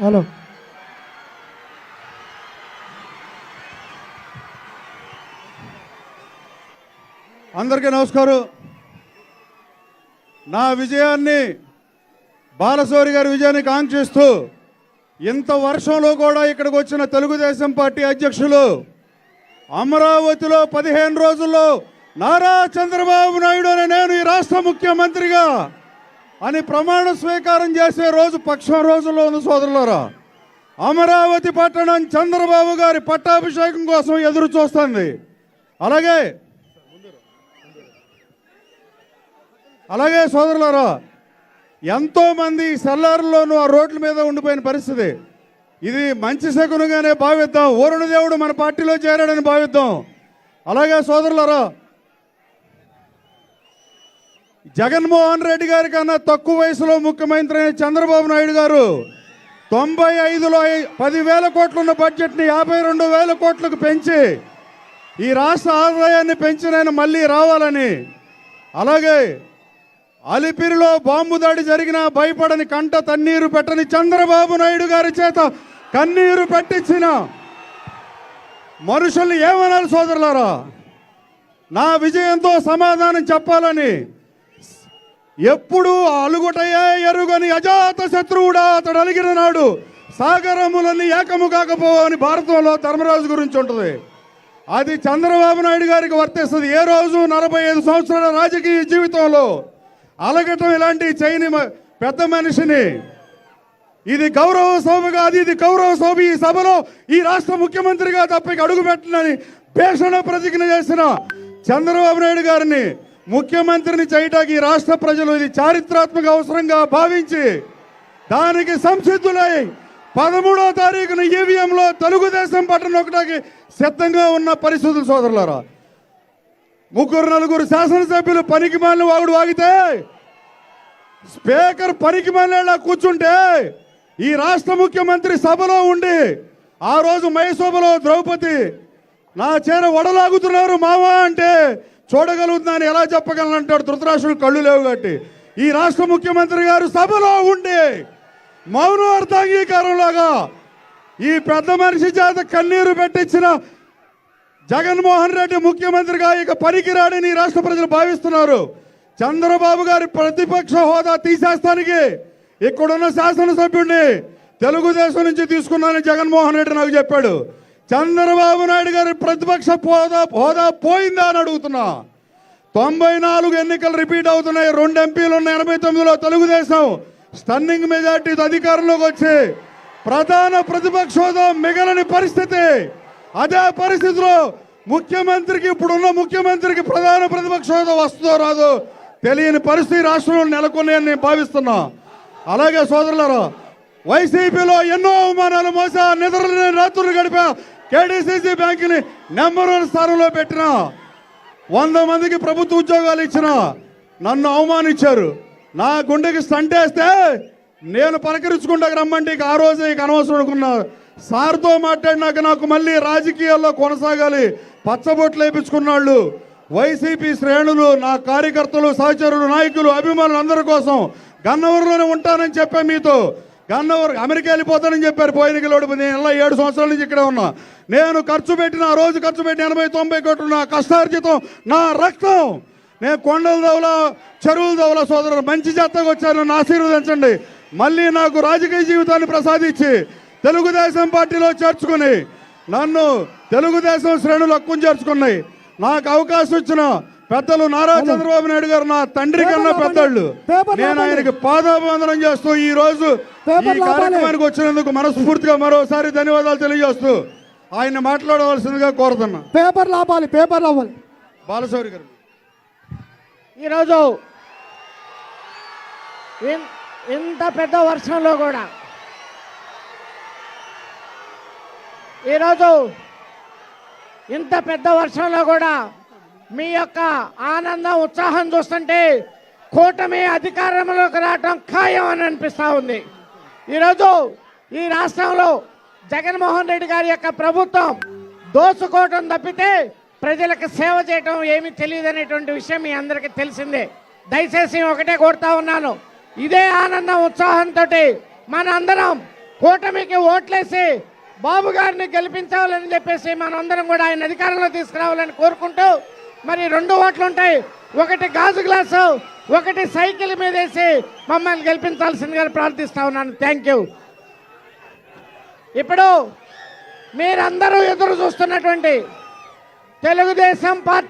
Hello. అందరికీ నమస్కారం. నా విజయాన్ని బాలశౌరి గారి విజయాన్ని కాంక్షిస్తూ ఇంత వర్షంలో కూడా ఇక్కడికి వచ్చిన తెలుగుదేశం పార్టీ అధ్యక్షులు అమరావతిలో పదిహేను రోజుల్లో నారా చంద్రబాబు నాయుడు అనే నేను ఈ రాష్ట్ర ముఖ్యమంత్రిగా అని ప్రమాణ స్వీకారం చేసే రోజు పక్షం రోజుల్లో ఉంది సోదరులరా. అమరావతి పట్టణం చంద్రబాబు గారి పట్టాభిషేకం కోసం ఎదురు చూస్తుంది. అలాగే అలాగే సోదరులారా ఎంతో మంది సెల్లార్లోనూ ఆ రోడ్ల మీద ఉండిపోయిన పరిస్థితి. ఇది మంచి శకునుగానే భావిద్దాం. వరుణ దేవుడు మన పార్టీలో చేరాడని భావిద్దాం. అలాగే సోదరులారా జగన్మోహన్ రెడ్డి గారి కన్నా తక్కువ వయసులో ముఖ్యమంత్రి అయిన చంద్రబాబు నాయుడు గారు తొంభై ఐదులో ఐ- పదివేల కోట్లున్న బడ్జెట్ని యాభై రెండు వేల కోట్లకు పెంచి ఈ రాష్ట్ర ఆదాయాన్ని పెంచిన ఆయన మళ్ళీ రావాలని. అలాగే అలిపిరిలో బాంబు దాడి జరిగినా భయపడని కంట తన్నీరు పెట్టని చంద్రబాబు నాయుడు గారి చేత కన్నీరు పెట్టించిన మనుషుల్ని ఏమనాలి సోదరులారా? నా విజయంతో సమాధానం చెప్పాలని ఎప్పుడు అలుగుటయే ఎరుగని అజాత శత్రువుడా అతడు అలిగిన నాడు సాగరములన్నీ ఏకము కాకపోవని భారతంలో ధర్మరాజు గురించి ఉంటుంది. అది చంద్రబాబు నాయుడు గారికి వర్తిస్తుంది. ఏ రోజు నలభై ఐదు సంవత్సరాల రాజకీయ జీవితంలో అలగటం ఇలాంటి చేయని మ- పెద్ద మనిషిని ఇది గౌరవ సభ కాదు ఇది గౌరవ సభ ఈ సభలో ఈ రాష్ట్ర ముఖ్యమంత్రిగా తప్పకి అడుగు పెట్టనని భేషణ ప్రతిజ్ఞ చేసిన చంద్రబాబు నాయుడు గారిని ముఖ్యమంత్రిని చేయటానికి ఈ రాష్ట్ర ప్రజలు ఇది చారిత్రాత్మక అవసరంగా భావించి దానికి సంసిద్ధులై పదమూడో తారీఖున ఈవీఎంలో తెలుగుదేశం పట్టణ ఒకటికి సిద్ధంగా ఉన్న పరిస్థితులు సోదరులారా. ముగ్గురు నలుగురు శాసనసభ్యులు పనికి మాలిన వాగుడు వాగితే స్పీకర్ పనికి మాలిన కూర్చుంటే ఈ రాష్ట్ర ముఖ్యమంత్రి సభలో ఉండి ఆ రోజు మయసభలో ద్రౌపది నా చేర వడలాగుతున్నారు మావా అంటే చూడగలుగుతున్నాను ఎలా చెప్పగలను అంటాడు ధృతరాష్ట్రుడు? కళ్ళు లేవు కాబట్టి. ఈ రాష్ట్ర ముఖ్యమంత్రి గారు సభలో ఉండి మౌనార్థాంగీకారంలాగా ఈ పెద్ద మనిషి చేత కన్నీరు పెట్టించిన జగన్మోహన్ రెడ్డి ముఖ్యమంత్రిగా ఇక పనికిరాడని ఈ రాష్ట్ర ప్రజలు భావిస్తున్నారు. చంద్రబాబు గారి ప్రతిపక్ష హోదా తీసేస్తానికి ఇక్కడున్న శాసనసభ్యుడిని తెలుగుదేశం నుంచి తీసుకున్నానని జగన్మోహన్ రెడ్డి నాకు చెప్పాడు. చంద్రబాబు నాయుడు గారి ప్రతిపక్ష హోదా హోదా పోయిందా అని అడుగుతున్నా. తొంభై నాలుగు ఎన్నికలు రిపీట్ అవుతున్నాయి. రెండు ఎంపీలు ఉన్న ఎనభై తొమ్మిదిలో తెలుగుదేశం స్టన్నింగ్ మెజార్టీతో అధికారంలోకి వచ్చి ప్రధాన ప్రతిపక్ష హోదా మిగలని పరిస్థితి. అదే పరిస్థితిలో ముఖ్యమంత్రికి ఇప్పుడున్న ముఖ్యమంత్రికి ప్రధాన ప్రతిపక్ష హోదా వస్తుందో రాదో తెలియని పరిస్థితి రాష్ట్రంలో నెలకొన్నాయని నేను భావిస్తున్నా. అలాగే సోదరులారా వైసీపీలో ఎన్నో అవమానాలు మోసా నిద్రలేని రాత్రులు గడిపా కేడీసీసీ బ్యాంకుని నెంబర్ వన్ స్థానంలో పెట్టిన వంద మందికి ప్రభుత్వ ఉద్యోగాలు ఇచ్చిన నన్ను అవమానించారు. నా గుండెకి స్టంటేస్తే నేను పలకరించుకుంటా రమ్మంటే ఇక ఆ రోజే ఇక అనవసరం అనుకున్నా. సార్తో మాట్లాడినాక నాకు మళ్ళీ రాజకీయాల్లో కొనసాగాలి పచ్చబొట్లు వేయించుకున్నాళ్ళు వైసీపీ శ్రేణులు నా కార్యకర్తలు సహచరులు నాయకులు అభిమానులు అందరి కోసం గన్నవరంలోనే ఉంటానని చెప్పా మీతో. గన్నవర్ అమెరికా వెళ్ళిపోతానని చెప్పారు. పోయిన గెలవడు నేను ఇలా ఏడు సంవత్సరాల నుంచి ఇక్కడే ఉన్నా. నేను ఖర్చు పెట్టిన ఆ రోజు ఖర్చు పెట్టి ఎనభై తొంభై కోట్లు నా కష్టార్జితం నా రక్తం. నేను కొండల దవల చెరువుల దవల సోదరులు మంచి జాతకు వచ్చాను నా ఆశీర్వదించండి. మళ్ళీ నాకు రాజకీయ జీవితాన్ని ప్రసాదించి తెలుగుదేశం పార్టీలో చేర్చుకుని నన్ను తెలుగుదేశం శ్రేణులు హక్కును చేర్చుకున్నాయి. నాకు అవకాశం ఇచ్చిన పెద్దలు నారా చంద్రబాబు నాయుడు గారు నా తండ్రి కన్నా పెద్దళ్ళు. పేపర్ నేను. ఆయనకి పాదాభివందనం చేస్తూ ఈ రోజు పేపర్ ఈ. కార్యక్రమానికి వచ్చినందుకు మనస్ఫూర్తిగా మరోసారి ధన్యవాదాలు తెలియజేస్తూ ఆయన మాట్లాడవలసిందిగా కోరుతున్నా. పేపర్ లాపాలి పేపర్ లాపాలి బాలశౌరి గారు. ఈరోజు ఇంత పెద్ద వర్షంలో కూడా ఈరోజు ఇంత పెద్ద వర్షంలో కూడా మీ యొక్క ఆనందం ఉత్సాహం చూస్తుంటే కూటమి అధికారంలోకి రావటం ఖాయం అని అనిపిస్తూ ఉంది. ఈరోజు ఈ రాష్ట్రంలో జగన్మోహన్ రెడ్డి గారి యొక్క ప్రభుత్వం దోసుకోవటం తప్పితే ప్రజలకు సేవ చేయటం ఏమీ తెలియదు అనేటువంటి విషయం మీ అందరికీ తెలిసిందే. దయచేసి ఒకటే కోరుతా ఉన్నాను. ఇదే ఆనందం ఉత్సాహంతో మన అందరం కూటమికి ఓట్లేసి బాబు గారిని గెలిపించాలని చెప్పేసి మనందరం కూడా ఆయన అధికారంలో తీసుకురావాలని కోరుకుంటూ మరి రెండు ఓట్లు ఉంటాయి. ఒకటి గాజు గ్లాసు ఒకటి సైకిల్ మీద వేసి మమ్మల్ని గెలిపించాల్సిందిగా ప్రార్థిస్తా ఉన్నాను. థ్యాంక్ యూ ఇప్పుడు మీరందరూ ఎదురు చూస్తున్నటువంటి తెలుగుదేశం పార్టీ